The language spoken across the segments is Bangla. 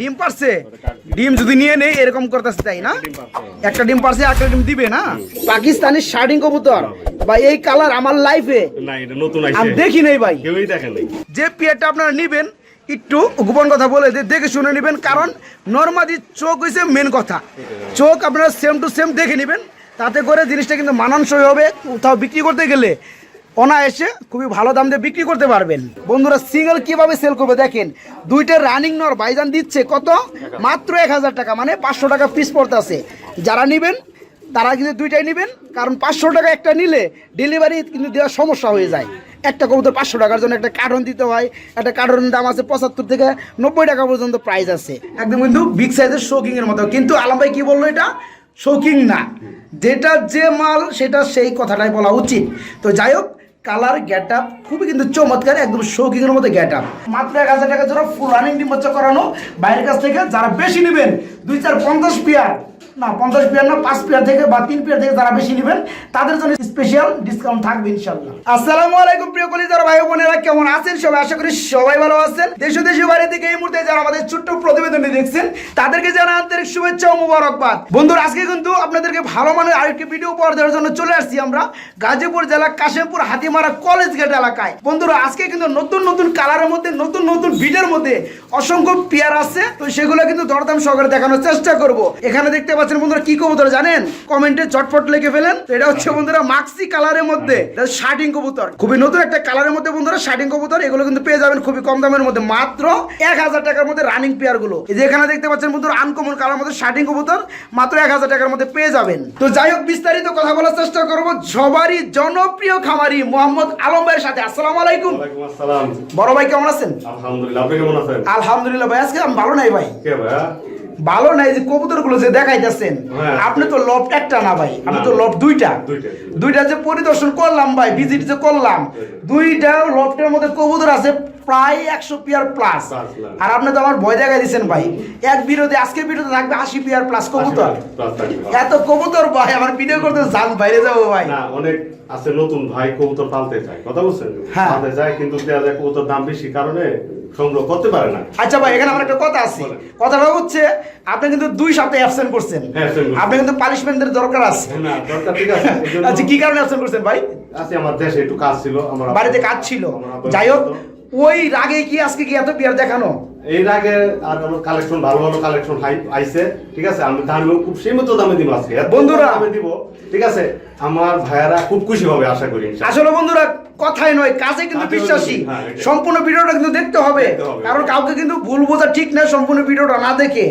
ডিম পারছে? ডিম যদি নিয়ে নেই এরকম করতেছে তাই না? একটা ডিম পারছে একটা ডিম দিবে না? পাকিস্তানি শার্টিং কবুতর। ভাই এই কালার আমার লাইফে না এটা নতুন আমি দেখি নেই ভাই। কেউই দেখে নাই। যে পেয়ারটা আপনারা নিবেন একটু গোপন কথা বলে দেখে শুনে নেবেন কারণ নর্মালি চোখ হয়েছে মেন কথা। চোখ আপনারা সেম টু সেম দেখে নেবেন। তাতে করে জিনিসটা কিন্তু মানানসই হবে। কোথাও বিক্রি করতে গেলে অনায়াসে খুবই ভালো দাম দিয়ে বিক্রি করতে পারবেন। বন্ধুরা সিঙ্গেল কীভাবে সেল করবে দেখেন, দুইটা রানিং নর বাইজান দিচ্ছে কত? মাত্র এক হাজার টাকা মানে পাঁচশো টাকা পিস পড়তে আছে যারা নেবেন, তারা কিন্তু দুইটাই নেবেন, কারণ পাঁচশো টাকা একটা নিলে ডেলিভারি কিন্তু দেওয়ার সমস্যা হয়ে যায়। একটা কবুতর পাঁচশো টাকার জন্য একটা কার্টন দিতে হয়, একটা কার্টনের দাম আছে পঁচাত্তর থেকে নব্বই টাকা পর্যন্ত প্রাইস আছে। একদম কিন্তু বিগ সাইজের শোকিং এর মতো। কিন্তু আলম ভাই কি বলল এটা? শোকিং না। যেটা যে মাল, সেটা সেই কথাটাই বলা উচিত। তো যাই হোক কালার গেট আপ খুবই কিন্তু চমৎকার, একদম শৌকিং এর মধ্যে গেট আপ মাত্র এক হাজার টাকা জন্য ফুল রানিং ডিম বাচ্চা করানো। বাইরের কাছ থেকে যারা বেশি নেবেন, দুই চার পঞ্চাশ পেয়ার না, পঞ্চাশ পেয়ার না, পাঁচ পেয়ার থেকে বা তিন পেয়ার থেকে যারা বেশি নেবেন, তাদের জন্য স্পেশাল ডিসকাউন্ট থাকবে ইনশাল্লাহ আসসালামু আলাইকুম প্রিয় কলিজার ভাই বোনেরা, কেমন আছেন সবাই? আশা করি সবাই ভালো আছেন। দেশ ও দেশের বাইরে থেকে এই মুহূর্তে যারা আমাদের ছোট্ট প্রতিবেদনটি দেখছেন, তাদেরকে জানা আন্তরিক শুভেচ্ছা ও মুবারকবাদ। বন্ধুরা, আজকে কিন্তু আপনাদেরকে ভালো মানের আরেকটি ভিডিও উপহার দেওয়ার জন্য চলে আসছি আমরা গাজীপুর জেলা কাশেমপুর হাতিমারা কলেজ গেট এলাকায়। বন্ধুরা, আজকে কিন্তু নতুন নতুন কালারের মধ্যে, নতুন নতুন ভিডের মধ্যে অসংখ্য পেয়ার আছে, তো সেগুলো কিন্তু দরদাম সহকারে দেখানোর চেষ্টা করব। এখানে দেখতে পাচ্ছেন বন্ধুরা কি কবুতর জানেন? কমেন্টে চটপট লিখে ফেলেন। তো এটা হচ্ছে বন্ধুরা মাক্সি কালারের মধ্যে শার্টিং কবুতর। খুবই নতুন একটা কালারের মধ্যে বন্ধুরা শার্টিং কবুতর এগুলো কিন্তু পেয়ে যাবেন খুবই কম দামের মধ্যে। মাত্র এক হাজার টাকার মধ্যে রানিং পেয়ারগুলো। এই যে এখানে দেখতে পাচ্ছেন বন্ধুরা আনকমন কালার মধ্যে শার্টিং কবুতর মাত্র এক হাজার টাকার মধ্যে পেয়ে যাবেন। তো যাই হোক বিস্তারিত কথা বলার চেষ্টা করব। সবারই জনপ্রিয় খামারি মোহাম্মদ আলম ভাইয়ের সাথে। আসসালাম আলাইকুম। আসসালাম। বড় ভাই কেমন আছেন? আলহামদুলিল্লাহ আপনি কেমন আছেন? আলহামদুলিল্লাহ ভাই আজকে আমি ভালো নাই ভাই। কে ভাইয়া ভালো নাই যে কবুতরগুলো যে দেখাইতেছেন হ্যাঁ। আপনি তো লব একটা না ভাই আপনি তো। লব দুইটা দুইটা। যে পরিদর্শন করলাম ভাই ভিজিট যে করলাম দুইটা লবটের মধ্যে কবুতর আছে প্রায় একশো পিয়ার প্লাস। আর আপনি তো আমার ভয় দিচ্ছেন ভাই এক বিরোধে আজকের বিরোধে থাকবে আশি পিয়ার প্লাস কবুতর এত কবুতর ভাই আমার ভিডিও করতে জান বাইরে যাব ভাই অনেক আছে নতুন ভাই কবুতর পালতে চায় কথা বলছেন হ্যাঁ। পালতে যায় কিন্তু যায় কবুতর দাম বেশি কারণে সংগ্রহ করতে পারে না। আচ্ছা ভাই এখানে আমার একটা কথা আছে। কথাটা হচ্ছে আপনি কিন্তু দুই সপ্তাহে অ্যাবসেন্ট করছেন। হ্যাঁ। আপনি কিন্তু পানিশমেন্টের দরকার আছে। না দরকার ঠিক আছে আচ্ছা কি কারণে অ্যাবসেন্ট করছেন ভাই? আছে আমার দেশে একটু কাজ ছিল আমার বাড়িতে কাজ ছিল। যাই হোক ওই রাগে কি আজকে কি এত বিয়ার দেখানো? এর আগে আর আমার কালেকশন ভালো ভালো কালেকশন আইছে ঠিক আছে? আমি দাম খুব সীমিত দামে দিব আজকে। বন্ধুরা। দামে দিব ঠিক আছে? আমার ভাইয়ারা খুব খুশি হবে আশা করি। আসলে বন্ধুরা কথাই নয় কাজে কিন্তু বিশ্বাসী। হ্যাঁ, সম্পূর্ণ ভিডিওটা কিন্তু দেখতে হবে। কারণ কাউকে কিন্তু ভুল বোঝা ঠিক না সম্পূর্ণ ভিডিওটা না দেখে।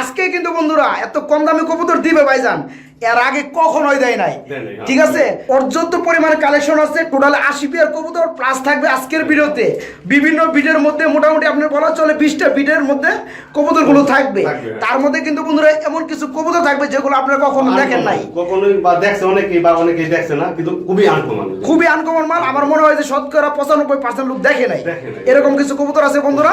আজকে কিন্তু বন্ধুরা এত কম দামে কবুতর দিবে ভাইজান। এর আগে কখনোই দেয় নাই। হ্যাঁ। ঠিক আছে? পর্যাপ্ত পরিমাণে কালেকশন আছে টোটাল আশি পেয়ার কবুতর প্লাস থাকবে আজকের ভিডিওতে। বিভিন্ন ভিডিওর মধ্যে মোটামুটি আপনার বলা চলে বিশটা ভিডিওর মধ্যে কবুতরগুলো থাকবে। থাকবে, হ্যাঁ। তার মধ্যে কিন্তু বন্ধুরা এমন কিছু কবুতর থাকবে যেগুলো আপনারা কখনো দেখেন নাই। কখনোই বা দেখছে অনেকেই বা অনেকেই দেখছে না কিন্তু খুবই আনকমন খুবই আনকমন মাল আমার মনে হয় যে শতকরা পঁচানব্বই পার্সেন্ট লোক দেখে নাই। এরকম কিছু কবুতর আছে বন্ধুরা?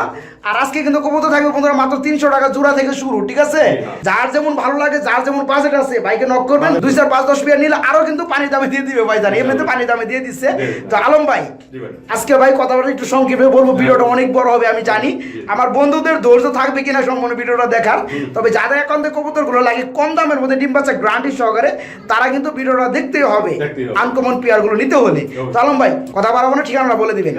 আর আজকে কিন্তু কবুতর থাকবে বন্ধুরা মাত্র তিনশো টাকা জোড়া থেকে শুরু ঠিক আছে? হ্যাঁ। যার যেমন ভালো লাগে যার যেমন বাজেট আছে বাইকে নক করবেন। দুই চার পাঁচ দশ পেয়ার নিলে আরও কিন্তু পানির দামে দিয়ে দিবে ভাই জান এমনিতে পানির দামে দিয়ে দিচ্ছে। তো আলম ভাই আজকে ভাই কথা বলে একটু সংক্ষেপে বলব ভিডিওটা অনেক বড় হবে আমি জানি। আমার বন্ধুদের ধৈর্য থাকবে কিনা সম্পূর্ণ ভিডিওটা দেখার। তবে যাদের এখন কবুতরগুলো লাগে কম দামের মধ্যে ডিম বাচ্চা গ্রান্টি সহকারে তারা কিন্তু ভিডিওটা দেখতেই হবে। আনকমন পেয়ারগুলো নিতে হলে। তো আলম ভাই কথা বাড়াবো না ঠিকানা বলে দিবেন।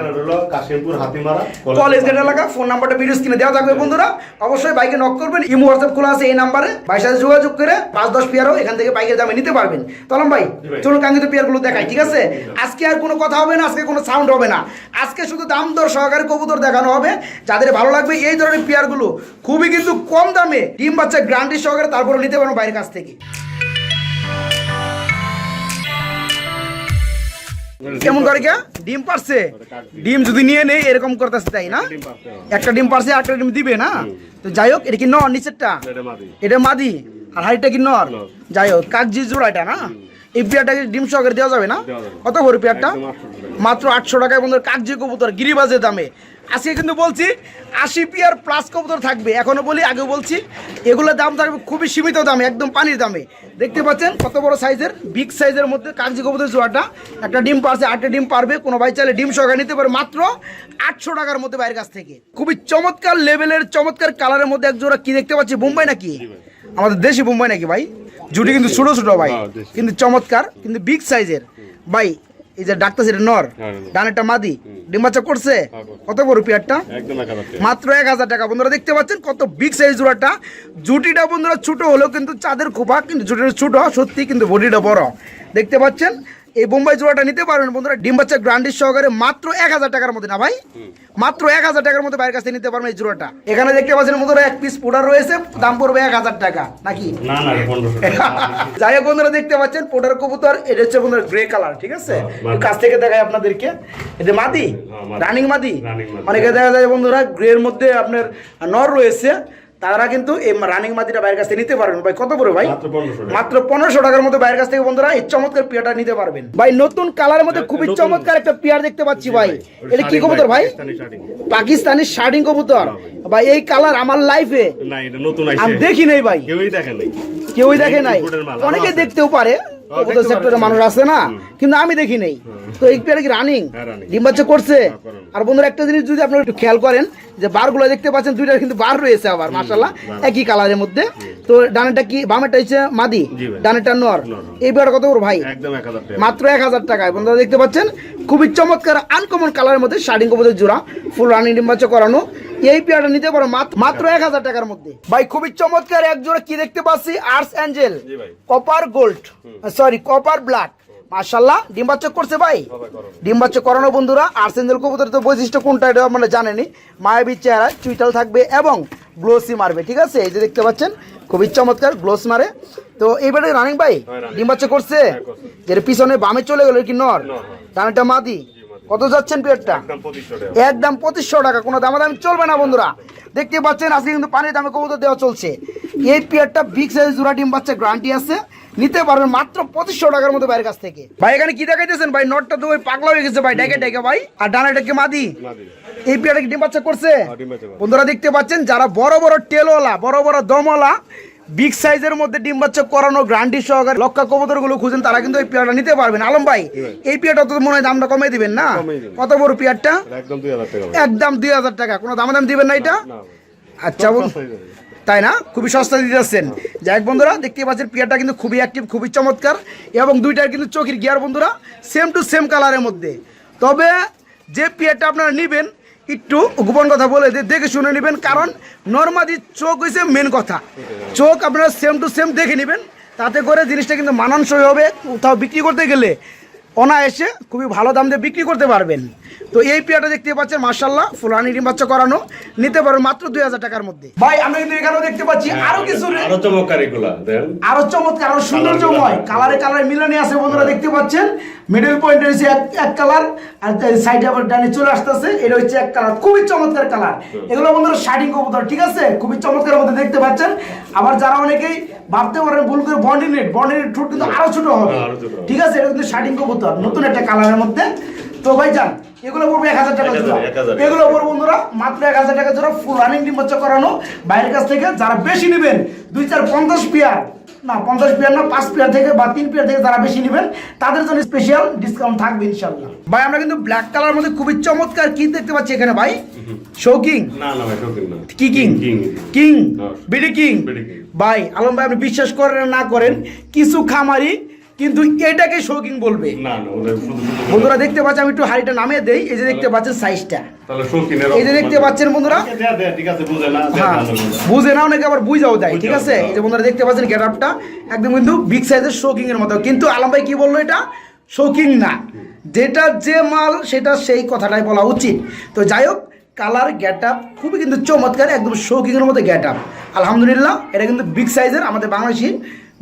কাশিমপুর হাতিমারা কলেজ গেট এলাকা ফোন নাম্বারটা ভিডিও স্ক্রিনে দেওয়া থাকবে বন্ধুরা। অবশ্যই বাইকে নক করবেন ইমো হোয়াটসঅ্যাপ খোলা আছে এই নাম্বারে। সাথে যোগাযোগ করে পাঁচ দশ পেয়ারও এখান থেকে বাইকের দামে নিতে পারবেন। তলম ভাই। চলুন কাঙ্ক্ষিত পেয়ারগুলো দেখাই ঠিক আছে? আজকে আর কোনো কথা হবে না আজকে কোনো সাউন্ড হবে না। আজকে শুধু দাম দর সহকারে কবুতর দেখানো হবে। যাদের ভালো লাগবে এই ধরনের পেয়ারগুলো খুবই কিন্তু কম দামে ডিম বাচ্চা গ্রান্টি সহকারে তারপরে নিতে পারবেন বাইরের কাছ থেকে। কেমন করে কে? ডিম পারছে? ডিম যদি নিয়ে নেই এরকম করতেছে তাই না? একটা ডিম পারছে একটা ডিম দিবে না? তো যাই হোক এটা কি নর নিচেরটা? এটা মাদি। আর হাইটটা কি নর। যাই হোক কাগজি জোড়া এটা না এই পেয়ারটাকে ডিম সহকারে দেওয়া যাবে না? কত করে পেয়ারটা? একদম 800 টাকা। মাত্র আটশো টাকায় বন্ধু কাগজি কবুতর গিরিবাজের দামে। আজকে কিন্তু বলছি আশি পিয়ার প্লাস কবুতর থাকবে। এখনও বলি আগে বলছি এগুলোর দাম থাকবে খুবই সীমিত দামে একদম পানির দামে। দেখতে পাচ্ছেন কত বড় সাইজের বিগ সাইজের মধ্যে কাগজি কবুতর জোয়াটা একটা ডিম পারছে আটটা ডিম পারবে কোনো ভাই চাইলে ডিম সহকারে নিতে পারে মাত্র আটশো টাকার মধ্যে বাইরের কাছ থেকে। খুবই চমৎকার লেভেলের চমৎকার কালারের মধ্যে এক জোড়া কি দেখতে পাচ্ছি? বোম্বাই নাকি? আমাদের দেশি বোম্বাই নাকি ভাই? জুটি কিন্তু ছোটো ছোটো ভাই। হ্যাঁ, কিন্তু চমৎকার কিন্তু বিগ সাইজের ভাই এই যে ডাকতেছে এটা নর। হ্যাঁ, ডানেরটা মাদি। ডিম বাচ্চা করছে? হ্যাঁ, কত বড় পিয়ারটা। মাত্র এক হাজার টাকা। বন্ধুরা দেখতে পাচ্ছেন কত বিগ সাইজ জোড়াটা। জুটিটা বন্ধুরা ছোট হলেও কিন্তু চাঁদের খোপা কিন্তু জুটিটা ছোট সত্যি কিন্তু বডিটা বড়। দেখতে পাচ্ছেন? এই বোম্বাই জোড়াটা নিতে পারবেন বন্ধুরা। ডিম বাচ্চা গ্রান্ডির সহকারে মাত্র এক হাজার টাকার মধ্যে না ভাই? মাত্র এক হাজার টাকার মধ্যে বাইরের কাছে নিতে পারবেন এই জোড়াটা। এখানে দেখতে পাচ্ছেন বন্ধুরা এক পিস পোডার রয়েছে দাম পড়বে এক হাজার টাকা নাকি। যাই হোক বন্ধুরা দেখতে পাচ্ছেন পোডার কবুতর এটা হচ্ছে বন্ধুরা গ্রে কালার ঠিক আছে? কাছ থেকে দেখাই আপনাদেরকে। এটা মাদি? হ্যাঁ, রানিং মাদি? Running অনেকে দেখা যায় বন্ধুরা গ্রে এর মধ্যে আপনার নর রয়েছে তারা কিন্তু এই রানিং মাদিটা বাইরের কাছ থেকে নিতে পারবেন। ভাই কত করে ভাই? মাত্র 1500 টাকা। মাত্র পনেরোশো টাকার মধ্যে বাইরের কাছ থেকে বন্ধুরা এই চমৎকার পেয়ারটা নিতে পারবেন। ভাই নতুন কালারের মধ্যে খুবই চমৎকার একটা পেয়ার দেখতে পাচ্ছি ভাই। এটা কি কবুতর ভাই? পাকিস্তানি শার্টিং কবুতর। হ্যাঁ ভাই। এই কালার আমার লাইফে আমি দেখি নেই ভাই। কেউই দেখে নাই। কেউই দেখে নাই। অনেকে দেখতেও পারে হ্যাঁ, কবুতর সেক্টরে মানুষ আছে না? কিন্তু আমি দেখি নেই। তো এই পেয়ারে কি রানিং হ্যাঁ। ডিম বাচ্চা করছে? আর বন্ধুরা একটা জিনিস যদি আপনারা একটু খেয়াল করেন যে বারগুলো দেখতে পাচ্ছেন দুইটা কিন্তু বার রয়েছে আবার মাশাল্লাহ একই কালারের মধ্যে। তো ডানেরটা কি বামেরটা হচ্ছে মাদি। ডানেরটা নর। এই পেয়ারটা কত ওর ভাই? মাত্র এক হাজার টাকায়। বন্ধুরা দেখতে পাচ্ছেন খুবই চমৎকার আনকমন কালারের মধ্যে শার্টিং কবুতর জোড়া ফুল রানিং ডিম বাচ্চা করানো। এই পেয়ারটা নিতে পারো মাত্র- এক হাজার টাকার মধ্যে। ভাই খুবই চমৎকার এক জোড়া কি দেখতে পাচ্ছি? আর্টস অ্যাঞ্জেল জি ভাই। Copper gold sorry copper black মাশাল্লাহ ডিম বাচ্চা করছে ভাই? ডিম বাচ্চা করানো বন্ধুরা আর সেন্দেল কবুতরের তো বৈশিষ্ট্য কোনটা এটা মানে জানেনি। মায়াবী চেহারা চুইটাল থাকবে এবং গ্লোসি মারবে ঠিক আছে? এই যে দেখতে পাচ্ছেন খুবই চমৎকার গ্লোস মারে। তো এইবারে রানিং ভাই running। ডিম বাচ্চা করছে? হ্যাঁ, এর পিছনে বামে চলে গেল কি নর? নর, হ্যাঁ। মাদি। কত যাচ্ছেন পেয়ারটা একদম পঁচিশশো টাকা। কোনো দামাদামি চলবে না বন্ধুরা। দেখতে পাচ্ছেন আজকে কিন্তু পানির দামে কবুতর দেওয়া চলছে। এই পেয়ারটা বিগ সাইজ জোড়া ডিম বাচ্চা গ্রান্টি আছে। নিতে পারবেন মাত্র পঁচিশশো টাকার মতো বাইরের কাছ থেকে। ভাই এখানে কি দেখাইতেছেন ভাই? নটটা তো ওই পাগলা হয়ে গেছে ভাই ডেকে ডেকে ভাই। আর ডানাটা কি মাদি। এই পেয়ারটা কি ডিম বাচ্চা করছে? হ্যাঁ, ডিম বাচ্চা করে। বন্ধুরা দেখতে পাচ্ছেন যারা বড় বড় টেলওয়ালা বড় বড় দমওয়ালা বিগ সাইজের মধ্যে ডিম বাচ্চা করানো গ্রান্ডি সহকারে লক্ষা কবুতরগুলো খুঁজেন তারা কিন্তু এই পেয়ারটা নিতে পারবেন আলম ভাই এই পেয়ারটা তো মনে হয় দামটা কমিয়ে দিবেন না? কত বড় পেয়ারটা? একদম দুই হাজার টাকা কোনো দাম দাম দিবেন না এটা? আচ্ছা তাই না? খুবই সস্তা দিতে যাচ্ছেন। যাই বন্ধুরা দেখতে পাচ্ছেন পিয়ারটা কিন্তু খুবই অ্যাক্টিভ খুবই চমৎকার এবং দুইটার কিন্তু চোখের গিয়ার বন্ধুরা সেম টু সেম কালারের মধ্যে। তবে যে পিয়ারটা আপনারা নেবেন একটু গোপন কথা বলে যে দেখে শুনে নেবেন, কারণ নর্মালি চোখ হয়েছে মেন কথা। চোখ আপনারা সেম টু সেম দেখে নেবেন, তাতে করে জিনিসটা কিন্তু মানানসই হবে। কোথাও বিক্রি করতে গেলে অনায়াসে খুবই ভালো দাম দিয়ে বিক্রি করতে পারবেন। তো এই পেয়ারটা দেখতে পাচ্ছেন মার্শাল্লাহ ফুলানি ডিম বাচ্চা করানো। নিতে পারবেন মাত্র দুই হাজার টাকার মধ্যে। ভাই আমরা কিন্তু এখানেও দেখতে পাচ্ছি আরও কিছু আরও চমৎকার এগুলা আরও চমৎকার আরও সৌন্দর্যময় কালারে কালারে মিলানি আছে বন্ধুরা দেখতে পাচ্ছেন। মিডল পয়েন্ট হচ্ছে এক এক কালার আর সাইডে আবার ডানে চলে আসতেছে। এটা হচ্ছে এক কালার খুবই চমৎকার কালার এগুলো বন্ধুরা শার্টিং কবুতর ঠিক আছে? খুবই চমৎকার মধ্যে দেখতে পাচ্ছেন। আবার যারা অনেকেই ভাবতে পারেন ভুল করে বন্ডি নেট বন্ডি নেট ঠোঁট কিন্তু আরও ছোট হবে। হ্যাঁ, আরও ছোট হবে। ঠিক আছে? এটা কিন্তু শার্টিং কবুতর নতুন একটা কালারের মধ্যে। তো ভাই যান এগুলো পড়বে এক হাজার টাকা জোড়া। এগুলো পড়বে বন্ধুরা মাত্র এক হাজার টাকা জোড়া ফুল রানিং ডিম বাচ্চা করানো। বাইরের কাছ থেকে যারা বেশি নেবেন দুই চার পঞ্চাশ পেয়ার না পঞ্চাশ না পাঁচ পেয়ার থেকে বা তিন পেয়ার থেকে যারা বেশি নেবেন তাদের জন্য স্পেশাল ডিসকাউন্ট থাকবে ইনশাল্লাহ ভাই আমরা কিন্তু ব্ল্যাক কালার মধ্যে খুবই চমৎকার কি দেখতে পাচ্ছি এখানে ভাই। শৌকিং না না ভাই শৌখিন না। কি king king king. BD king ভাই আলম ভাই আপনি বিশ্বাস করেন না করেন কিছু খামারি কিন্তু এটাকে শৌকিং বলবে। বন্ধুরা দেখতে পাচ্ছেন আমি একটু হাড়িটা নামিয়ে দেই। এই যে দেখতে পাচ্ছেন সাইজটা এই যে দেখতে পাচ্ছেন বন্ধুরা। হ্যাঁ বুঝে। না অনেকে আবার বুঝাও দেয় ঠিক আছে? এই যে বন্ধুরা দেখতে পাচ্ছেন গেট আপটা একদম কিন্তু বিগ সাইজের শোকিং এর মতো। কিন্তু আলম ভাই কি বলল এটা? শৌকিং না। যেটা যে মাল সেটা সেই কথাটাই বলা উচিত। তো যাই হোক কালার গেট আপ খুবই কিন্তু চমৎকার একদম শৌকিং এর মতো গেট আপ আলহামদুলিল্লাহ এটা কিন্তু বিগ সাইজের আমাদের বাংলাদেশি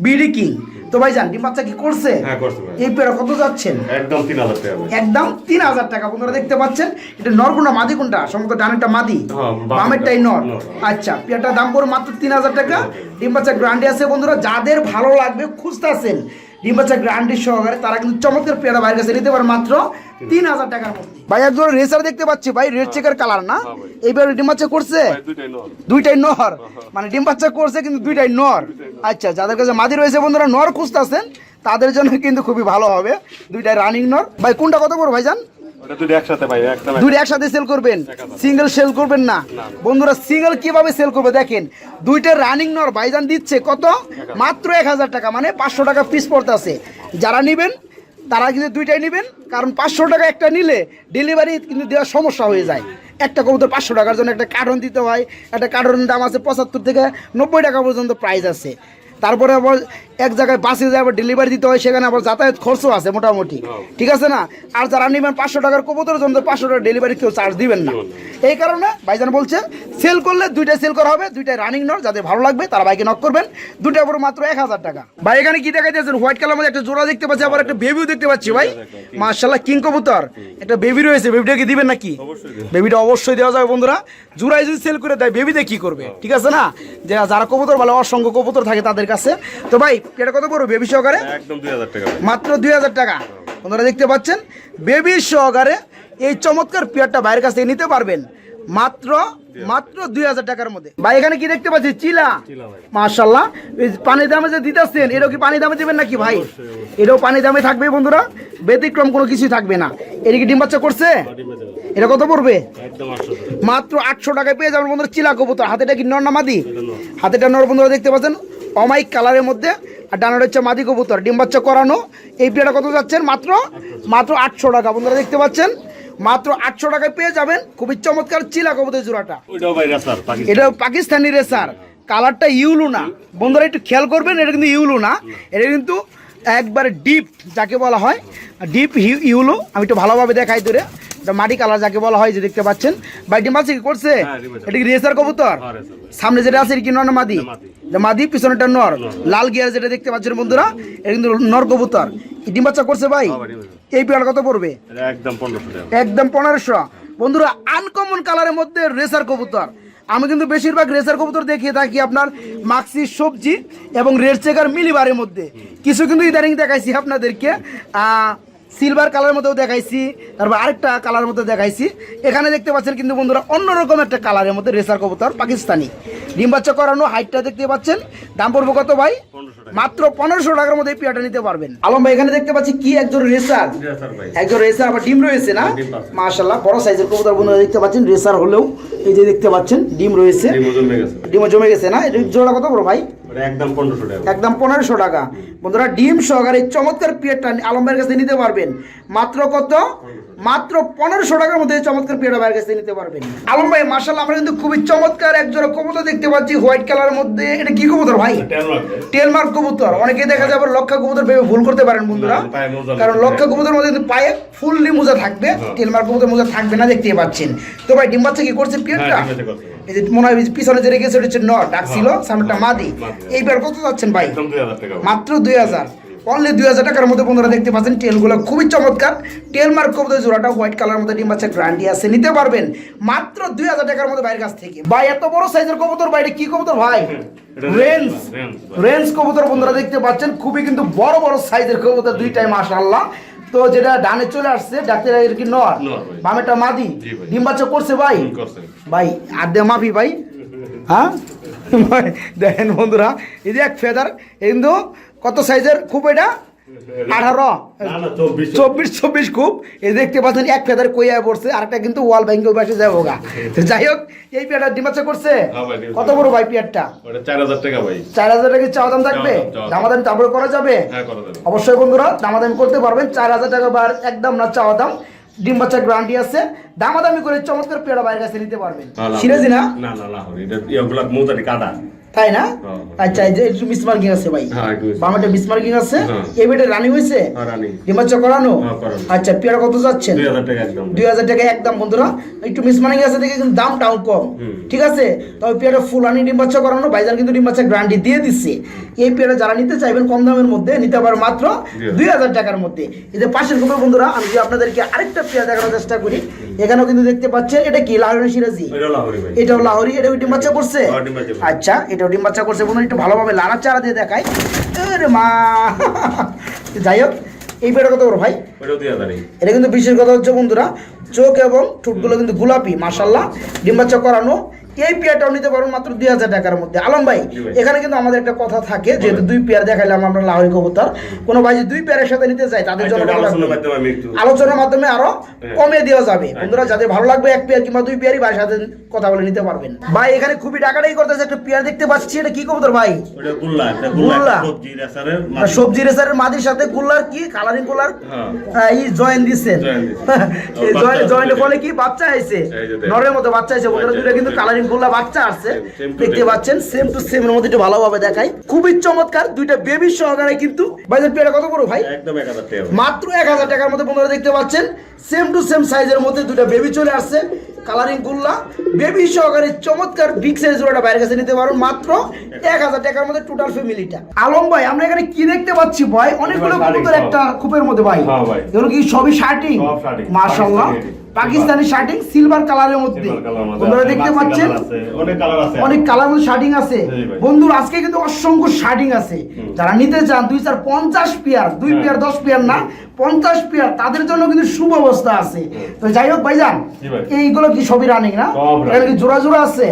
বিডি কিং তো ভাই জান ডিম বাচ্চা কি করছে? হ্যাঁ। এই পেয়ারা কত যাচ্ছেন? একদম তিন হাজার টাকা একদম তিন হাজার টাকা বন্ধুরা দেখতে পাচ্ছেন এটা নরগুন্ডা মাদি কোনটা? সম্ভবত ডানেরটা মাদি। হ্যাঁ, বামেরটা বামেরটাই নর। নর। আচ্ছা পেয়ারটার দাম পড়ে মাত্র তিন হাজার টাকা। ডিম বাচ্চা গ্রান্ডি আছে বন্ধুরা। যাদের ভালো লাগবে খুঁজতে আছেন ডিম বাচ্চা গ্রান্ডি সহকারে তারা কিন্তু চমৎকার পেয়ারা বাইরের কাছে নিতে পারে মাত্র তিন হাজার। টাকার মধ্যে। ভাই একজন রেসার দেখতে পাচ্ছি ভাই রেড চেকার কালার না? হ্যাঁ এইবার ডিম বাচ্চা করছে? দুইটাই নর। মানে ডিম বাচ্চা করছে কিন্তু দুইটাই নর। আচ্ছা যাদের কাছে মাদি রয়েছে বন্ধুরা নর খুঁজতেছেন তাদের জন্য কিন্তু খুবই ভালো হবে। দুইটাই রানিং নর। ভাই কোনটা কত করব ভাইজান? ওটা দুইটা একসাথে ভাই একটা দুইটা একসাথে সেল করবেন? সিঙ্গেল সেল করবেন না? বন্ধুরা সিঙ্গেল কীভাবে সেল করবে দেখেন। দুইটা রানিং নর ভাইজান দিচ্ছে কত? মাত্র এক হাজার টাকা মানে পাঁচশো টাকা পিস পড়তে আছে যারা নেবেন তারা কিন্তু দুইটাই নেবেন, কারণ পাঁচশো টাকা একটা নিলে ডেলিভারি কিন্তু দেওয়ার সমস্যা হয়ে যায়। একটা কবুতর পাঁচশো টাকার জন্য একটা কার্টন দিতে হয়, একটা কার্টনের দাম আছে পঁচাত্তর থেকে নব্বই টাকা পর্যন্ত প্রাইস আছে। তারপরে আবার এক জায়গায় বাসে যায় আবার ডেলিভারি দিতে হয় সেখানে আবার যাতায়াত খরচও আছে মোটামুটি। ঠিক আছে না? আর যারা নেবেন পাঁচশো টাকার কবুতরের জন্য পাঁচশো টাকা ডেলিভারি কেউ চার্জ দিবেন না। এই কারণে ভাইজান বলছে সেল করলে দুইটাই সেল করা হবে দুইটাই রানিং নর যাদের ভালো লাগবে তারা বাইকে নক করবেন। দুইটা উপর মাত্র এক হাজার টাকা। ভাই এখানে কি দেখা যাচ্ছে হোয়াইট কালার মধ্যে একটা জোড়া দেখতে পাচ্ছি আবার একটা বেবিও দেখতে পাচ্ছি ভাই। মার্শাল্লাহ কিং কবুতর। একটা বেবি রয়েছে বেবিটা কি দিবেন নাকি? বেবিটা অবশ্যই দেওয়া যাবে বন্ধুরা। জোড়াই যদি সেল করে দেয় বেবিতে কি করবে? ঠিক আছে না? যারা কবুতর ভালো অসংখ্য কবুতর থাকে তাদের কাছে। তো ভাই এটা কত পড়বে বেবি সহকারে একদম দুই হাজার টাকা। মাত্র দুই হাজার টাকা। আপনারা দেখতে পাচ্ছেন বেবি সহকারে এই চমৎকার পেয়ারটা বাইরের কাছ থেকে নিতে পারবেন। মাত্র মাত্র দুই হাজার টাকার মধ্যে। ভাই এখানে কি দেখতে পাচ্ছি? চিলা। মার্শাল্লাহ পানি দামে যে দিতেছেন এটাও কি পানি দামে দেবেন নাকি ভাই? এটাও পানি দামে থাকবে বন্ধুরা। ব্যতিক্রম কোনো কিছুই থাকবে না। এটা কি ডিম বাচ্চা করছে। এটা কত পড়বে? মাত্র আটশো টাকায় পেয়ে যাবেন বন্ধুরা চিলা কবুতর। হাতেটা কি নর না মাদি? হাতেটা নর বন্ধুরা দেখতে পাচ্ছেন। অমাইক কালারের মধ্যে আর ডানার হচ্ছে মাদি কবুতর। ডিম বাচ্চা করানো। এই পেয়ারা কত যাচ্ছেন? মাত্র? মাত্র আটশো টাকা। বন্ধুরা দেখতে পাচ্ছেন? মাত্র আটশো টাকায় পেয়ে যাবেন খুবই চমৎকার চিলা কবুতর জোড়াটা। এটা পাকিস্তানি। রেসার কালারটা ইউলু না। বন্ধুরা একটু খেয়াল করবেন এটা কিন্তু ইউলু না। এটা কিন্তু একবারে ডিপ যাকে বলা হয় ডিপ ইউলো আমি একটু ভালোভাবে দেখাই এটা মাটি কালার যাকে বলা হয় যে দেখতে পাচ্ছেন। ভাই ডিম আছে কি করছে? হ্যাঁ। এটা কি রেসার কবুতর? হ্যাঁ, সামনে যেটা আছে কি নর মাদি? মাদি। পিছনেটা নর। লাল গিয়ার যেটা দেখতে পাচ্ছেন বন্ধুরা এটা কিন্তু নর কবুতর। ডিম বাচ্চা করছে ভাই? হ্যাঁ। এই পেয়ার কত পড়বে? একদম পনেরোশো একদম পনেরোশো। বন্ধুরা আনকমন কালারের মধ্যে রেসার কবুতর। আমি কিন্তু বেশিরভাগ রেসার কবুতর দেখিয়ে থাকি আপনার মাক্সি, সবজি এবং রেড চেকার মিলিবারের মধ্যে। কিছু কিন্তু ইদানিং দেখাইছি আপনাদেরকে। সিলভার কালারের মধ্যেও দেখাইছি তারপর আরেকটা কালারের মধ্যে দেখাইছি। এখানে দেখতে পাচ্ছেন কিন্তু বন্ধুরা অন্যরকম একটা কালারের মধ্যে রেসার কবুতর পাকিস্তানি। ডিম বাচ্চা করানো হাইটটা দেখতে পাচ্ছেন। দাম পড়ব কত ভাই? মাত্র পনেরোশো টাকার মধ্যে এই পিয়াটা নিতে পারবেন। আলম ভাই এখানে দেখতে পাচ্ছি কি একজন রেসার একজন রেসার আবার ডিম রয়েছে না? মাশাল্লাহ বড় সাইজের কবুতর বন্ধুরা দেখতে পাচ্ছেন রেসার হলেও এই যে দেখতে পাচ্ছেন ডিম রয়েছে। ডিম জমে গেছে। না? জোড়া কত বড় ভাই? একদম পনেরোশো টাকা। একদম পনেরোশো টাকা। বন্ধুরা ডিম সহকারে এই চমৎকার পিয়ারটা আলমের কাছে নিতে পারবেন। মাত্র কত? মাত্র পনেরোশো টাকার মধ্যে চমৎকার পিয়ারটা ভাইয়ের কাছে নিতে পারবেন। আলম ভাই মার্শাল আমরা কিন্তু খুবই চমৎকার এক জোড়া কবুতর দেখতে পাচ্ছি হোয়াইট কালারের মধ্যে। এটা কি কবুতর ভাই? টেলমার্ক কবুতর। অনেকে দেখা যায় আবার লক্ষা কবুতর ভেবে ভুল করতে পারেন বন্ধুরা। কারণ। লক্ষা কবুতর মধ্যে কিন্তু পায়ে ফুললি মোজা থাকবে। হ্যাঁ। টেলমার্ক কবুতর মোজা থাকবে না দেখতে পাচ্ছেন। তো ভাই ডিম বাচ্চা কি করছে পিয়ারটা? হ্যাঁ। এই যে মনে হয় পিছনে যে রেখেছে হচ্ছে ন ডাক ছিল সামনেটা মাদি। মাদি। এইবার কত যাচ্ছেন ভাই? মাত্র দুই হাজার। অনলি দুই হাজার টাকার মধ্যে বন্ধুরা দেখতে পাচ্ছেন টেলগুলো খুবই চমৎকার। টেল মার্ক কবুতর জোড়াটা হোয়াইট কালার মধ্যে ডিম বাচ্চা গ্রান্টি আছে নিতে পারবেন। মাত্র দুই হাজার টাকার মধ্যে বাইরের কাছ থেকে। ভাই এত বড় সাইজের কবুতর বাইরে কি কবুতর ভাই? রেঞ্জ। রেঞ্জ কবুতর বন্ধুরা দেখতে পাচ্ছেন খুবই কিন্তু বড় বড় সাইজের কবুতর দুইটাই মাশাআল্লাহ। তো যেটা ডানে চলে আসছে ডাক্তার এর কি নর। বামেটা মাদি? ডিম বাচ্চা করছে ভাই? ভাই আর দে মাফি ভাই। হ্যাঁ? ভাই, দেখেন বন্ধুরা এই যে এক ফেদার কিন্তু কত সাইজের খুব এটা আঠারো। চব্বিশ। চব্বিশ চব্বিশ এই দেখতে পাচ্ছেন এক ফেদার কইয়া পড়ছে আর একটা কিন্তু ওয়াল ব্যাংকে ওই পাশে যাব গা যাই হোক এই পেয়ারটা ডিমাচা করছে? হ্যাঁ কত বড় ভাই পেয়ারটা? চার হাজার টাকা ভাই। চার হাজার টাকা চাওয়া দাম থাকবে। দামাদামি তারপরে করা যাবে? হ্যাঁ করা যাবে। অবশ্যই বন্ধুরা দামাদামি করতে পারবেন। চার হাজার টাকা বার একদম না চাওয়া দাম। ডিম বাচ্চার গ্যারান্টি আছে। দামাদামি করে চমৎকার পেয়ারা বাইরের কাছে নিতে পারবেন। সিরাজি না? না না না এটা ইয়েগুলা মোজাটি কাটা। তাই না? হ্যাঁ। আচ্ছা এই যে একটু মিসমার্কিং আছে ভাই। হ্যাঁ, মিসমার্কিং আছে? হ্যাঁ। এই বেটে রানি হয়েছে? হ্যাঁ, করানো? হ্যাঁ, আচ্ছা পেয়ারা কত যাচ্ছেন? দুই হাজার টাকা একদম। বন্ধুরা। একটু মিসমার্কিং আছে দেখে কিন্তু দামটাও কম। ঠিক আছে? তবে পেয়ারা ফুলানি করানো ভাইজান কিন্তু গ্যারান্টি দিয়ে দিচ্ছে। এই পেয়ারা যারা নিতে চাইবেন কম দামের মধ্যে নিতে পারো মাত্র দুই হাজার। টাকার মধ্যে। এই যে পাশের বন্ধুরা আমি আপনাদেরকে আরেকটা পেয়ারা দেখানোর চেষ্টা করি এখানেও কিন্তু দেখতে পাচ্ছেন এটা কি? লাহোরি সিরাজি? এটা এটাও লাহোরি এটাও ডিম করছে হ্যাঁ, ডিম আচ্ছা ডিম বাচ্চা করছে বন্ধু একটু ভালোভাবে লাড়া চারা দিয়ে দেখায়। মা। যাই হোক এই পেটের কথা বড় ভাই। এটা কিন্তু বিশেষ কথা হচ্ছে বন্ধুরা। চোখ এবং ঠোঁটগুলো কিন্তু গোলাপি মাসাল্লাহ ডিম বাচ্চা করানো এই পেয়ারটাও নিতে পারবেন মাত্র দুই হাজার টাকার মধ্যে। আলম ভাই এখানে কিন্তু আমাদের একটা কথা থাকে যেহেতু দুই পেয়ার দেখাইলাম আমরা লাহরি কবুতর। কোনো ভাই দুই পেয়ারের সাথে নিতে চাই তাদের জন্য আলোচনার মাধ্যমে আরও হ্যাঁ। কমে দেওয়া যাবে। বন্ধুরা যাদের ভালো লাগবে এক পেয়ার কিংবা দুই পেয়ারই ভাইয়ের সাথে কথা বলে নিতে পারবেন। ভাই এখানে খুবই টাকাটাই করতেছে একটা পেয়ার দেখতে পাচ্ছি। এটা কি কবুতর ভাই? গুল্লা সবজি রেসারের আর সবজি রেসারের মাদির সাথে কুলার কি? কালারিং কুলার হ্যাঁ। এই জয়েন দিচ্ছেন জয়েন্ট। ফলে কি? বাচ্চা এই নরের মতো বাচ্চা হয়েছে। বন্ধুরা দুটো কিন্তু কালারিং গুলা বাচ্চা আসছে। দেখতে পাচ্ছেন সেম টু সেম এর মধ্যে একটু ভালোভাবে দেখাই। খুবই চমৎকার দুইটা বেবি সহকারে কিন্তু ভাইজান পেয়ারা কত বড় ভাই? একদম এক হাজার টাকা। মাত্র এক হাজার টাকার মধ্যে বন্ধুরা দেখতে পাচ্ছেন সেম টু সেম সাইজের মধ্যে দুটো বেবি চলে আসছে কালারিং গুল্লা। বেবি সহকারে চমৎকার বিগ সাইজ জোড়াটা বাইরের কাছে নিতে পারো মাত্র এক হাজার টাকার মধ্যে টোটাল ফ্যামিলিটা আলম ভাই আমরা এখানে কি দেখতে পাচ্ছি ভাই? অনেকগুলো কবুতর একটা খুপের মধ্যে ভাই। হ্যাঁ ভাই। এগুলো কি সবই শার্টিং সব শার্টিং। মাশাআল্লাহ। পাকিস্তানি শার্টিং সিলভার কালারের মধ্যে। আছে, দেখতে পাচ্ছেন? অনেক কালার শার্টিং আছে। বন্ধুর আজকে কিন্তু অসংখ্য শার্টিং আছে। যারা নিতে চান দুই চার পঞ্চাশ পেয়ার দুই হ্যাঁ। পেয়ার দশ পেয়ার না পঞ্চাশ পেয়ার তাদের জন্য কিন্তু সুব্যবস্থা আছে। তো যাই হোক ভাইজান ভাই। এইগুলো কি সবই রানিং না? এখানে কি জোড়া জোড়া আছে।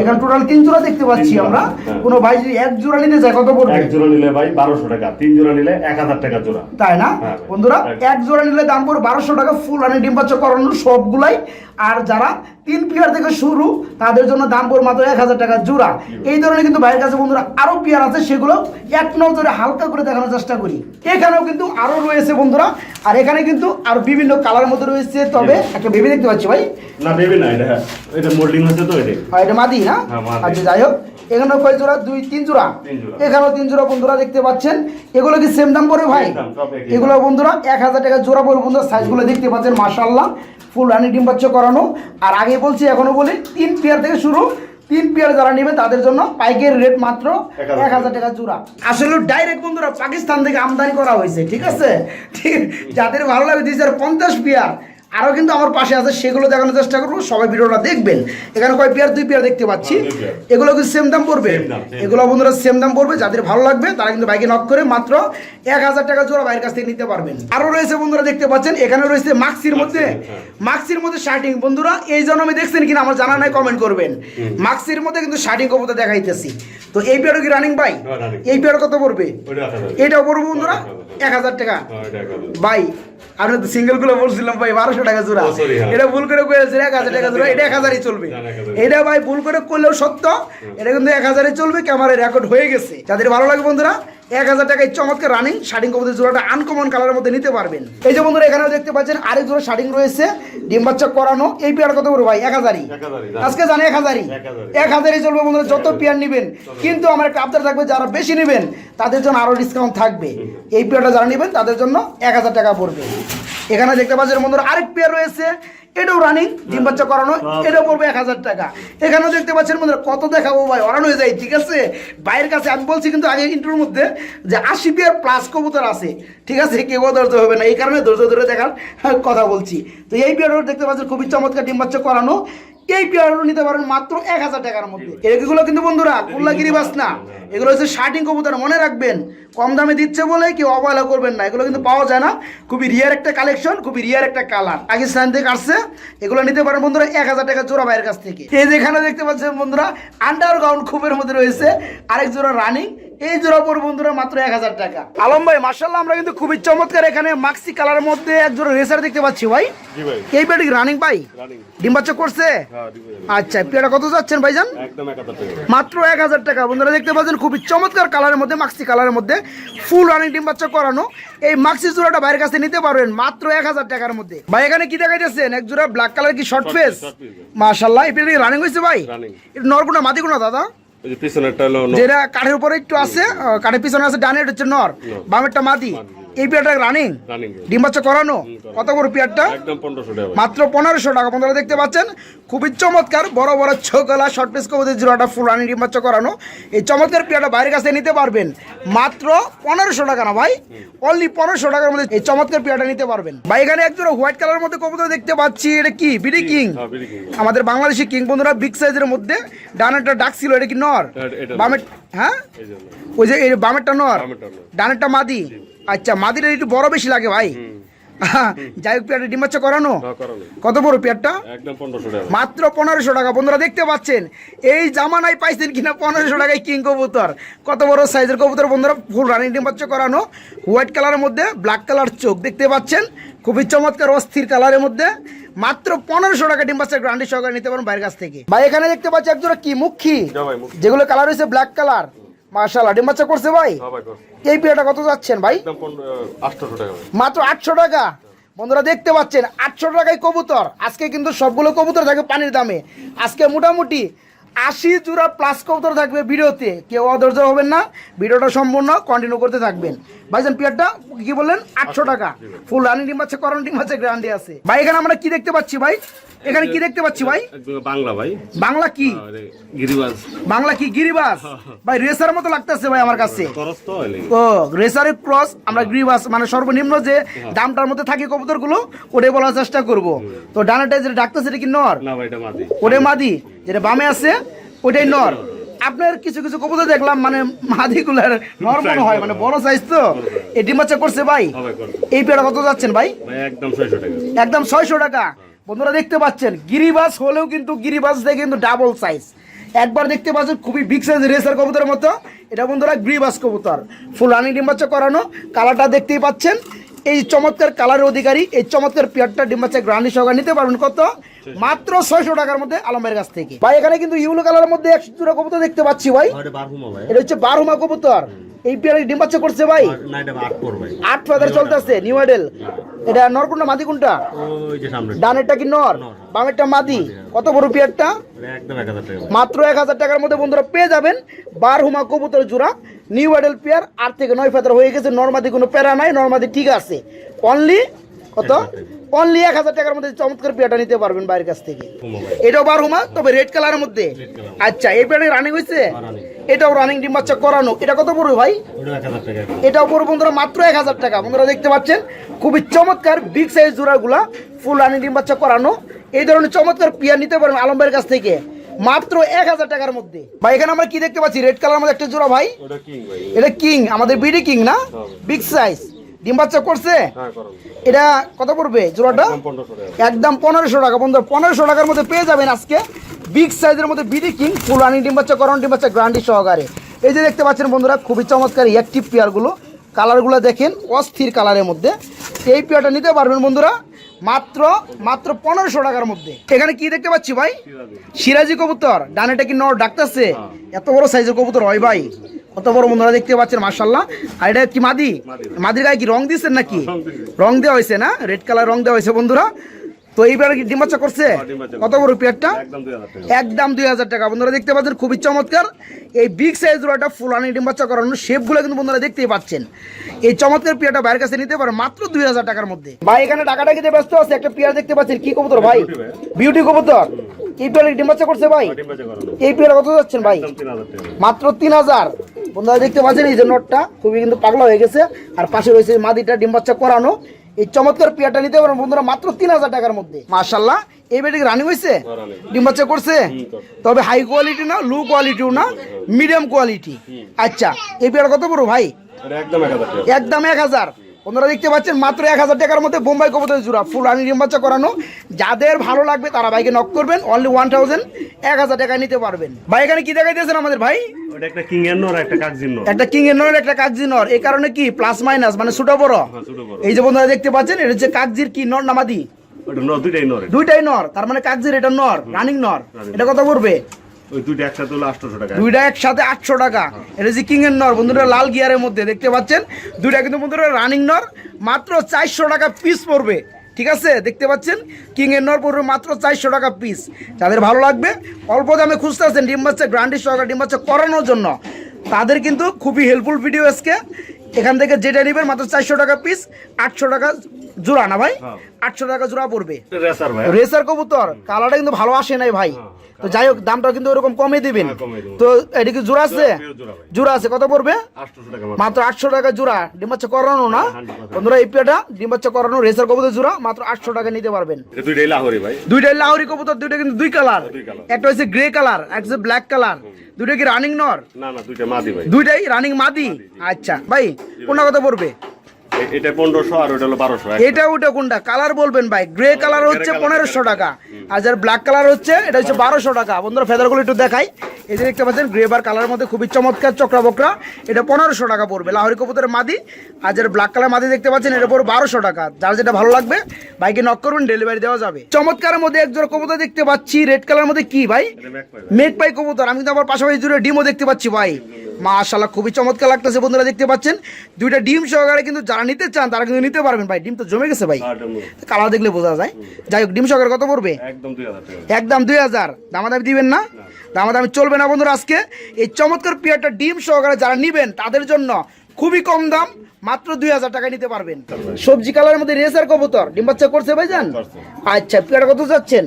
এখানে টোটাল তিন জোড়া দেখতে পাচ্ছি আমরা। হ্যাঁ। কোনো ভাই যদি এক জোড়া নিতে চায় কত পড়বে? এক জোড়া নিলে ভাই বারোশো টাকা তিন জোড়া নিলে এক হাজার টাকা জোড়া। তাই না? হ্যাঁ বন্ধুরা এক- জোড়া নিলে দাম পড়বে বারোশো টাকা ফুল রানিং ডিম বাচ্চা করানো সবগুলাই। আর যারা তিন পিয়ার থেকে শুরু তাদের জন্য দাম পড়বে মাত্র এক হাজার টাকা জোড়া। এই ধরনের কিন্তু বাইরের কাছে বন্ধুরা আরও পিয়ার আছে সেগুলো এক নজরে হালকা করে দেখানোর চেষ্টা করি। এখানেও কিন্তু আরও রয়েছে বন্ধুরা আর এখানে কিন্তু আর বিভিন্ন কালার মধ্যে রয়েছে তবে একটা বেবি দেখতে পাচ্ছি ভাই। না বেবি না এটা এটা মোল্ডিং হচ্ছে তো এটা। এটা মাদি না? হ্যাঁ, আচ্ছা যাই হোক। এখানে কয় জোড়া? দুই তিন জোড়া? এখানেও তিন জোড়া বন্ধুরা দেখতে পাচ্ছেন। এগুলো কি সেম দাম পড়বে ভাই? এগুলো বন্ধুরা এক হাজার টাকা জোড়া পড়বে বন্ধুরা সাইজগুলো দেখতে পাচ্ছেন মাশাল্লাহ ফুল রানি ডিম বাচ্চা করানো। আর আগে বলছি এখনও বলি তিন পেয়ার থেকে শুরু তিন পেয়ার যারা নেবে তাদের জন্য পাইকের রেট মাত্র এক হাজার টাকা। জোড়া। আসলে ডাইরেক্ট বন্ধুরা পাকিস্তান থেকে আমদানি করা হয়েছে ঠিক আছে? ঠিক যাদের ভালো লাগে দুই হাজার পঞ্চাশ পেয়ার আরও কিন্তু আমার পাশে আছে সেগুলো দেখানোর চেষ্টা করব সবাই ভিডিওটা দেখবেন। এখানে কয় পেয়ার? দুই পেয়ার দেখতে পাচ্ছি। হ্যাঁ। এগুলো কিন্তু সেম দাম পড়বে। এগুলো বন্ধুরা সেম দাম পড়বে যাদের ভালো লাগবে তারা কিন্তু বাইকে নক করে মাত্র এক হাজার টাকা জোড়া বাইরের কাছ থেকে নিতে পারবেন। আরও রয়েছে বন্ধুরা দেখতে পাচ্ছেন এখানে রয়েছে মাক্সির মধ্যে হ্যাঁ। মাক্সির মধ্যে শার্টিং বন্ধুরা এই জন্য আমি দেখছেন কিনা আমার জানা নাই কমেন্ট করবেন। মাক্সির মধ্যে কিন্তু শার্টিং কবুতর দেখাইতেছি। তো এই পেয়ারও কি রানিং ভাই? হ্যাঁ। এই পেয়ার কত পড়বে? এটাও পড়বে বন্ধুরা এক হাজার টাকা। হ্যাঁ, ভাই আমি তো সিঙ্গেলগুলো বলছিলাম ভাই বারোশো টাকা জোড়া। হ্যাঁ। এটা ভুল করে কয়েছে এক হাজার টাকা জোড়া এটা এক হাজারই চলবে। এটা ভাই ভুল করে করলেও সত্য। এটা কিন্তু এক হাজারই চলবে ক্যামেরায় রেকর্ড হয়ে গেছে। যাদের ভালো লাগে বন্ধুরা এক হাজার টাকায় চমৎকার রানিং শার্টিং কবুতর জোড়াটা আনকমন কালারের মধ্যে নিতে পারবেন। এই যে বন্ধুরা এখানেও দেখতে পাচ্ছেন আরেক জোড়া শার্টিং রয়েছে ডিম বাচ্চা করানো। এই পেয়ার কত বড় ভাই? এক হাজারই। আজকে জানি এক হাজারই। এক হাজারই। চলবে বন্ধুরা যত পেয়ার নেবেন। কিন্তু আমার একটা আবদার থাকবে যারা বেশি নেবেন তাদের জন্য আরও ডিসকাউন্ট থাকবে। এই পেয়ারটা যারা নেবেন তাদের জন্য এক হাজার টাকা পড়বে। এখানে দেখতে পাচ্ছেন বন্ধুরা আরেক পেয়ার রয়েছে। এটাও রানিং ডিম বাচ্চা করানো এটাও পড়বে এক হাজার টাকা। এখানেও দেখতে পাচ্ছেন বন্ধুরা কত দেখাবো ভাই অরান হয়ে যায় ঠিক আছে? বাইরের কাছে আমি বলছি কিন্তু আগে ইন্টারভিউর মধ্যে যে আশি পেয়ার প্লাস কবুতর আছে ঠিক আছে? কেউ ধৈর্য হবে না এই কারণে ধৈর্য ধরে দেখার কথা বলছি। তো এই পেয়ারও দেখতে পাচ্ছেন খুবই চমৎকার ডিম বাচ্চা করানো। এই পেয়ারও নিতে পারেন মাত্র এক হাজার টাকার মধ্যে। এগুলো কিন্তু বন্ধুরা, কুল্লাগিরি বাস না এগুলো হচ্ছে শার্টিং কবুতর, মনে রাখবেন, কম দামে দিচ্ছে বলে কেউ অবহেলা করবেন না। এগুলো কিন্তু পাওয়া যায় না। খুবই রিয়ার একটা কালেকশন খুবই রিয়ার একটা কালার পাকিস্তান থেকে আসছে। এগুলো নিতে পারেন বন্ধুরা, এক হাজার টাকা জোড়া ভাইয়ের কাছ থেকে। এই যেখানে দেখতে পাচ্ছেন বন্ধুরা আন্ডারগ্রাউন্ড খুবের মধ্যে রয়েছে। আরেক জোড়া রানিং এই জোড়া পর বন্ধুরা মাত্র এক হাজার টাকা। আলম ভাই মার্শাল্লাহ আমরা কিন্তু খুবই চমৎকার এখানে মাক্সি কালারের মধ্যে এক জোড়া রেসার দেখতে পাচ্ছি ভাই। এই পেটি রানিং ভাই? রানিং ডিম বাচ্চা করছে? হ্যাঁ আচ্ছা পেয়ারা কত যাচ্ছেন ভাইজান? একদম এক হাজার টাকা। মাত্র এক হাজার টাকা। বন্ধুরা দেখতে পাচ্ছেন খুবই চমৎকার কালারের মধ্যে মাক্সি কালারের মধ্যে ফুল রানিং ডিম বাচ্চা করানো। এই মাক্সি জোড়াটা বাইরের কাছে নিতে পারবেন মাত্র এক হাজার টাকার মধ্যে। ভাই এখানে কি দেখাইতেছেন? এক জোড়া ব্ল্যাক কালার কি শর্ট ফেস ভাই। মাশাল্লাহ এই পেয়ারা রানিং হয়েছে ভাই? এটা নরগুনা মাদিগুনা দাদা? যেটা কাঠের উপরে একটু আছে কাঠের পিছনে আছে ডানের হচ্ছে নর। বামেরটা মাদি। এই পেয়ারটা রানিং রানিং ডিম বাচ্চা করানো? কত বড় পেয়ারটা। মাত্র পনেরোশো টাকা। বন্ধুরা দেখতে পাচ্ছেন? খুবই চমৎকার বড় বড় ছোকলা শর্ট পিস কবুতর জোড়াটা ফুলানি ডিম বাচ্চা করানো। এই চমৎকার পেয়ারটা বাইরের কাছে নিতে পারবেন। মাত্র পনেরোশো টাকা না ভাই? অনলি পনেরোশো টাকার মধ্যে এই চমৎকার পেয়ারটা নিতে পারবেন। ভাই এখানে এক জোড়া হোয়াইট কালারের মধ্যে কবুতর দেখতে পাচ্ছি। এটা কি? বিডি কিং হ্যাঁ। আমাদের বাংলাদেশি কিং বন্ধুরা বিগ সাইজের মধ্যে। ডানেরটা ডাক ছিল এটা কি নর? বামের হ্যাঁ? ওই যে এই বামেরটা নর? ডানেরটা মাদি? আচ্ছা মাদিটা একটু বড় বেশি লাগে ভাই। যাই হোক পেয়ারটা ডিম করানো? কত বড় পেয়ারটা মাত্র পনেরোশো টাকা। বন্ধুরা দেখতে পাচ্ছেন? এই জামানায় পাইছেন কিনা পনেরোশো টাকায় কিং কবুতর? কত বড় সাইজের কবুতর বন্ধুরা? ফুল রানিং ডিম বাচ্চা করানো। হোয়াইট কালারের মধ্যে ব্ল্যাক কালার চোখ। দেখতে পাচ্ছেন? খুবই চমৎকার অস্থির কালারের মধ্যে মাত্র পনেরোশো টাকা ডিম বাচ্চা গ্রান্ডি সহকারে নিতে পারেন বাইরের কাছ থেকে। ভাই এখানে দেখতে পাচ্ছি একজোড়া কি মুখী? যেগুলো কালার হয়েছে ব্ল্যাক কালার। ডিম বাচ্চা করছে ভাই? এই পেয়ারটা কত যাচ্ছেন ভাই? মাত্র আটশো টাকা। বন্ধুরা দেখতে পাচ্ছেন আটশো টাকায় কবুতর। আজকে কিন্তু সবগুলো কবুতর থাকে পানির দামে। আজকে মোটামুটি আশি জোড়া প্লাস কবুতর থাকবে ভিডিওতে। কেউ অধৈর্য হবেন না ভিডিওটা সম্পূর্ণ কন্টিনিউ করতে থাকবেন। ভাইজান পিয়ারটা কি বললেন? আটশো টাকা। ফুল রানি ডিম আছে করন ডিম আছে গ্রান্ডি আছে। ভাই এখানে আমরা কি দেখতে পাচ্ছি ভাই? এখানে কি দেখতে পাচ্ছি ভাই? বাংলা ভাই। বাংলা কি? গিরিবাজ বাংলা কি গিরিবাস? ভাই রেসার মতো লাগতেছে ভাই আমার কাছে। ও রেসারের ক্রস আমরা গ্রিবাস মানে সর্বনিম্ন যে দামটার মধ্যে থাকে কবুতরগুলো ওটাই বলার চেষ্টা করব। তো ডানাটা যেটা ডাকতেছে সেটা কি নর? না ভাই এটা মাদি। ওটাই মাদি? যেটা বামে আছে ওইটাই নর। আপনার কিছু কিছু কবুতর দেখলাম মানে মাদিগুলার নর মনে হয় মানে বড় সাইজ তো। এই ডিম করছে ভাই। এই পেয়ারা কত যাচ্ছেন ভাই? একদম ছয়শো টাকা। একদম ছয়শো টাকা। বন্ধুরা দেখতে পাচ্ছেন গিরিবাস হলেও কিন্তু গিরিবাস দেখে কিন্তু ডাবল সাইজ একবার দেখতে পাচ্ছেন খুবই বিগ সাইজ রেসার কবুতরের মতো। এটা বন্ধুরা গিরিবাস কবুতর। ফুল রানি ডিম্বাচ্চা করানো। কালারটা দেখতেই পাচ্ছেন। এই চমৎকার কালারের অধিকারী এই চমৎকার পিয়ারটা ডিম্বাচ্ছে গ্রানি সহকার নিতে পারবেন। কত? মাত্র ছয়শো টাকার মধ্যে আলমের কাছ থেকে। ভাই এখানে কিন্তু ইউলো কালারের মধ্যে একশো দুটো কবুতর দেখতে পাচ্ছি ভাই। এটা হচ্ছে বারহুমা কবুতর। এই পিয়ারে ডিম্বাচ্চা করছে ভাই। আট ফাদার চলতে আছে চলতেছে নিউ মডেল এটা নরকুন্ডা মাদি কোনটা? ওই যে সামনে। ডানেরটা কি নর। বামেরটা মাদি। কত বড় পিয়ারটা? টাকা মাত্র এক হাজার টাকার মধ্যে বন্ধুরা পেয়ে যাবেন বার হুমা কবুতর জোড়া নিউ মডেল পেয়ার। আট থেকে নয় ফেদার হয়ে গেছে নর্মাদি কোনো প্যারা নাই নর্মাদি ঠিক আছে। অনলি কত? অনলি এক হাজার টাকার মধ্যে চমৎকার পেয়ারটা নিতে পারবেন বাইরের কাছ থেকে। এটাও বার হুমা তবে রেড কালারের মধ্যে। আচ্ছা এই পেয়ারটা রানিং হয়েছে? এটাও রানিং ডিম বাচ্চা করানো। এটা কত পড়বে ভাই? এটাও পড়বে বন্ধুরা মাত্র এক হাজার টাকা। বন্ধুরা দেখতে পাচ্ছেন খুবই চমৎকার বিগ সাইজ জোড়াগুলা ফুল রানি ডিম বাচ্চা করানো। এই ধরনের চমৎকার পিয়ার নিতে পারবেন আলমবাইয়ের কাছ থেকে। মাত্র এক হাজার টাকার মধ্যে। ভাই এখানে আমরা কি দেখতে পাচ্ছি? রেড কালার মধ্যে একটা জোড়া ভাই। এটা কিং আমাদের বিডি কিং না? বিগ সাইজ ডিম বাচ্চা করছে? হ্যাঁ এটা কত পড়বে জোড়াটা? একদম পনেরোশো টাকা। বন্ধু পনেরোশো টাকার মধ্যে পেয়ে যাবেন আজকে বিগ সাইজের মধ্যে বিডি কিং ফুল রানি ডিম বাচ্চা করন ডিম বাচ্চা গ্রান্ডি সহকারে। এই যে দেখতে পাচ্ছেন বন্ধুরা খুবই চমৎকার অ্যাক্টিভ পেয়ারগুলো কালারগুলো দেখেন অস্থির কালারের মধ্যে। এই পেয়ারটা নিতে পারবেন বন্ধুরা মাত্র মাত্র পনেরোশো টাকার মধ্যে। এখানে কি দেখতে পাচ্ছি ভাই? সিরাজি কবুতর। ডানেটা কি নর? ডাকতেছে। এত বড় সাইজের কবুতর হয় ভাই। কত বড় বন্ধুরা দেখতে পাচ্ছেন মার্শাল্লাহ আর এটা কি মাদি? মাদির গায়ে কি রং দিচ্ছেন নাকি? রং দেওয়া হয়েছে না? রেড কালার রং দেওয়া হয়েছে বন্ধুরা। তো এইবার কি ডিম বাচ্চা করছে? কত বড় পেয়ারটা একদম দুই হাজার টাকা। বন্ধুরা দেখতে পাচ্ছেন খুবই চমৎকার। এই বিগ সাইজ রোটা ফুলানি ডিম বাচ্চা করানো শেপগুলো কিন্তু বন্ধুরা দেখতেই পাচ্ছেন। এই চমৎকার পেয়ারটা বাইরের কাছে নিতে পারে মাত্র দুই হাজার টাকার মধ্যে। ভাই এখানে টাকাটা কিতে ব্যস্ত আছে একটা পেয়ার দেখতে পাচ্ছেন কি কবুতর ভাই? বিউটি কবুতর। এই পেয়ার ডিম বাচ্চা করছে ভাই? করো এই পেয়ার কত যাচ্ছেন ভাই? মাত্র তিন হাজার। বন্ধুরা দেখতে পাচ্ছেন এই যে নোটটা খুবই কিন্তু পাগলা হয়ে গেছে। আর পাশে রয়েছে মাদিটা ডিম বাচ্চা করানো। এই চমৎকার পেয়ারটা নিতে পারেন বন্ধুরা মাত্র তিন হাজার টাকার মধ্যে। মার্শাল্লাহ এই বেটি রানি হয়েছে? ডিম বাচ্চা করছে? তবে হাই কোয়ালিটি না লো কোয়ালিটিও না মিডিয়াম কোয়ালিটি আচ্ছা এই পেয়ার কত বড় ভাই? একদম এক হাজার। বন্ধুরা দেখতে পাচ্ছেন মাত্র এক হাজার টাকার মধ্যে বোম্বাই কবুতর জোড়া। ফুল রানি ডিম বাচ্চা করানো। যাদের ভালো লাগবে তারা বাইকে নক করবেন। অনলি ওয়ান থাউজেন্ড এক হাজার টাকায় নিতে পারবেন। ভাই এখানে কি দেখাই দিয়েছেন আমাদের ভাই? একটা কিং এর নর একটা নর। একটা কিং এর নর একটা কাকজি নর। এই কারণে কি? প্লাস মাইনাস মানে ছোট বড়? হ্যাঁ, ছোট বড়। এই যে বন্ধুরা দেখতে পাচ্ছেন এটা হচ্ছে কাকজির কি নর নামাদি দুইটাই নর দুইটাই নর তার মানে কাকজির এটা নর রানিং নর। এটা কত পড়বে? ওই দুইটা একসাথে হলো টাকা। দুইটা একসাথে আটশো টাকা। এটা কিং এর নর বন্ধুরা লাল গিয়ারের মধ্যে দেখতে পাচ্ছেন? দুইটা কিন্তু বন্ধুরা রানিং নর মাত্র চারশো টাকা পিস পড়বে। ঠিক আছে? দেখতে পাচ্ছেন? কিং এর নর পড়বে মাত্র চারশো টাকা পিস যাদের ভালো লাগবে অল্প দামে খুঁজতে আছেন ডিম বাচ্চা গ্রান্ডি সহকারে ডিম বাচ্চা করানোর জন্য। তাদের কিন্তু খুবই হেল্পফুল ভিডিও আজকে। এখান থেকে যেটা নেবেন মাত্র চারশো টাকা পিস আটশো টাকা জোড়া না ভাই? হ্যাঁ। আটশো টাকা জোড়া পড়বে। রেসার কবুতর কালারটা কিন্তু ভালো আসে নাই ভাই। তো যাই হোক দামটা কিন্তু ওরকম কমে দিবেন। তো কমিয়ে কি জোড়া আছে? জোড়া আছে কত পড়বে? মাত্র। আটশো টাকা জোড়া। ডিম বাচ্চা করানো না? বন্ধুরা এই পেটা ডিম বাচ্চা করানো রেসার কবুতর জোড়া মাত্র আটশো টাকা নিতে পারবেন। এটা দুইটাই লাহোরি কবুতর দুইটা কিন্তু দুই কালার। একটা হচ্ছে গ্রে কালার একটা ব্ল্যাক কালার। দুইটা কি রানিং নর? না না দুইটা মাদি ভাই। দুইটাই রানিং মাদি? আচ্ছা ভাই কোনটা কত পড়বে? এটা পনেরোশো আর ওটা হলো বারোশো এটা ওটা কোনটা? কালার বলবেন ভাই। গ্রে কালার হচ্ছে colour, পনেরোশো টাকা। আর যার ব্ল্যাক কালার হচ্ছে এটা হচ্ছে বারোশো টাকা। বন্ধুরা ফেদারগুলো একটু দেখাই। এই যে দেখতে পাচ্ছেন গ্রে বার কালার মধ্যে খুবই চমৎকার চক্রা বকরা এটা পনেরোশো টাকা পড়বে লাহরি কবুতরের মাদি। আর যার ব্ল্যাক কালার মাদি দেখতে পাচ্ছেন এটা পড়বে বারোশো টাকা। যার যেটা ভালো লাগবে বাইকে নক করবেন ডেলিভারি দেওয়া যাবে। চমৎকারের মধ্যে এক জোড়া কবুতর দেখতে পাচ্ছি। রেড কালার মধ্যে কি ভাই? মেঘ পাই কবুতর। আমি তো আবার পাশাপাশি জুড়ে ডিমও দেখতে পাচ্ছি ভাই। মাশাল্লাহ খুবই চমৎকার লাগতেছে বন্ধুরা দেখতে পাচ্ছেন। দুইটা ডিম সহকারে কিন্তু যারা নিতে চান তারা কিন্তু নিতে পারবেন ভাই। ডিম তো জমে গেছে ভাই। কালার দেখলে বোঝা যায়। যাই হোক ডিম সহকারে কত পড়বে? একদম দুই হাজার দামাদামি দিবেন না। দামাদামি চলবে না বন্ধুরা আজকে। এই চমৎকার পেয়ারটা ডিম সহকারে যারা নিবেন তাদের জন্য খুবই কম দাম মাত্র দুই হাজার টাকা নিতে পারবেন। সবজি কালারের মধ্যে রেসার কবুতর। ডিম বাচ্চা করছে ভাই করছে। আচ্ছা পেয়ারটা কত যাচ্ছেন?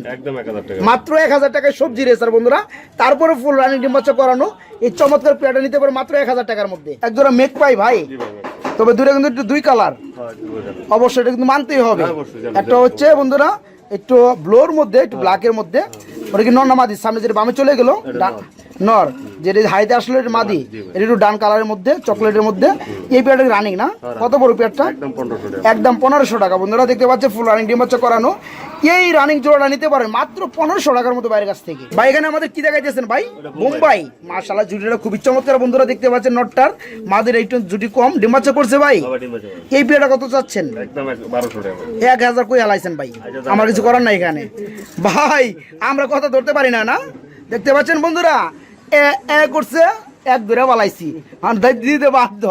মাত্র এক হাজার টাকায় সবজি রেসার বন্ধুরা। তারপরে ফুল রানিং ডিম বাচ্চা করানো। এই চমৎকার পেয়ারটা নিতে পারে মাত্র এক হাজার টাকার মধ্যে। একজোড়া মেঘ পাই ভাই। তবে দূরে কিন্তু একটু দুই কালার। হ্যাঁ, দুই হাজার। অবশ্যই এটা কিন্তু মানতেই হবে। হ্যাঁ, একটা হচ্ছে বন্ধুরা একটু ব্লোর মধ্যে একটু ব্ল্যাকের মধ্যে। ওটা কি নর না মাদি? সামনে যেটা বামে চলে গেল নর। যেটা হাইতে আসলে এটা মাদি। এটা একটু ডান কালারের মধ্যে চকলেটের মধ্যে। এই পেয়ারটা রানিং না? কত বড় পেয়ারটা? একদম পনেরোশো টাকা। বন্ধুরা দেখতে পাচ্ছে ফুল রানিং ডিম বাচ্চা করানো। এই রানিং জোড়াটা নিতে পারেন মাত্র পনেরোশো টাকার মতো বাইরের কাছ থেকে। ভাই এখানে আমাদের কি দেখাইতেছেন ভাই? মুম্বাই মাশাল্লাহ জুটিটা খুবই চমৎকার। বন্ধুরা দেখতে পাচ্ছেন নটটার। মাদের একটু জুটি কম। ডিম বাচ্চা করছে ভাই। এই পেয়ারটা কত চাচ্ছেন? এক- এক হাজার কই হালাইছেন ভাই? আমার কিছু করার নাই এখানে। ভাই আমরা কথা ধরতে পারি না না? দেখতে পাচ্ছেন বন্ধুরা? এ এ করছে এক ধরে বালাইছি। দিতে বাধ্য।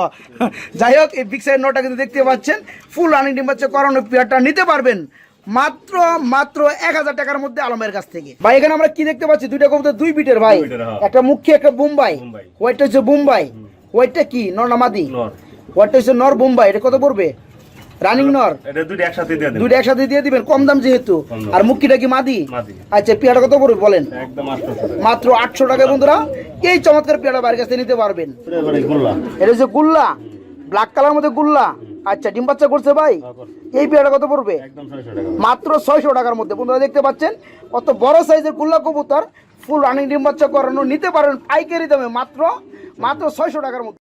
যাই হোক এই বিগ সাইড নটা কিন্তু দেখতে পাচ্ছেন। ফুল রানিং ডিম বাচ্চা করানো পেয়ারটা নিতে পারবেন। মাত্র মাত্র এক হাজার টাকার মধ্যে আলমের কাছ থেকে। ভাই এখানে আমরা কি দেখতে পাচ্ছি? দুইটা কবুতর দুই বিটের ভাই। হ্যাঁ। একটা মুখী একটা বোম্বাই। ওয়াইটটা হচ্ছে বোম্বাই। ওয়াইটটা কি? নর। ওয়াইটটা হচ্ছে নর বোম্বাই। এটা কত পড়বে? রানিং নর? এটা দুইটা একসাথে দিয়ে দেন দুইটা একসাথে দিয়ে দিবেন? কম দাম যেহেতু। আর মুক্তিটা কি মাদি। আচ্ছা পেয়ারা কত পড়বে বলেন? একদম মাত্র আটশো টাকা বন্ধুরা। এই চমৎকার পেয়ারা বাড়ির কাছে নিতে পারবেন। এটা এবারে গোল্লা। ব্ল্যাক কালার মধ্যে গুল্লা। আচ্ছা ডিম বাচ্চা করছে ভাই? এই পেয়ারা কত পড়বে? মাত্র ছয়শো টাকার মধ্যে। বন্ধুরা দেখতে পাচ্ছেন? কত বড় সাইজের গুল্লা কবুতর। ফুল রানিং ডিম বাচ্চা করানো। নিতে পারেন পাইকারি দামে মাত্র মাত্র ছয়শো টাকার মধ্যে।